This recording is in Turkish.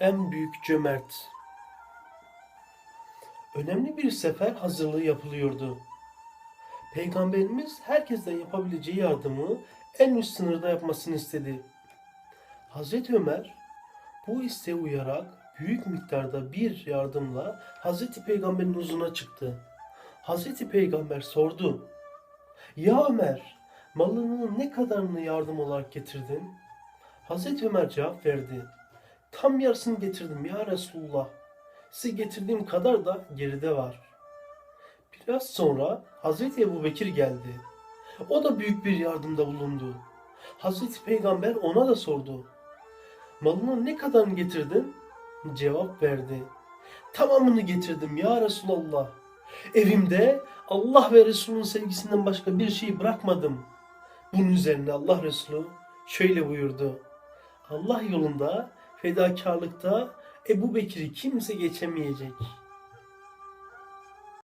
En büyük cömert. Önemli bir sefer hazırlığı yapılıyordu. Peygamberimiz herkesten yapabileceği yardımı en üst sınırda yapmasını istedi. Hazreti Ömer bu isteğe uyarak büyük miktarda bir yardımla Hazreti Peygamber'in huzuruna çıktı. Hazreti Peygamber sordu. Ya Ömer, malının ne kadarını yardım olarak getirdin? Hazreti Ömer cevap verdi. Tam yarısını getirdim ya Resulullah. Size getirdiğim kadar da geride var. Biraz sonra Hazreti Ebu Bekir geldi. O da büyük bir yardımda bulundu. Hazreti Peygamber ona da sordu. Malının ne kadarını getirdin? Cevap verdi. Tamamını getirdim ya Resulallah. Evimde Allah ve Resulünün sevgisinden başka bir şey bırakmadım. Bunun üzerine Allah Resulü şöyle buyurdu. Allah yolunda fedakarlıkta Ebu Bekir'i kimse geçemeyecek.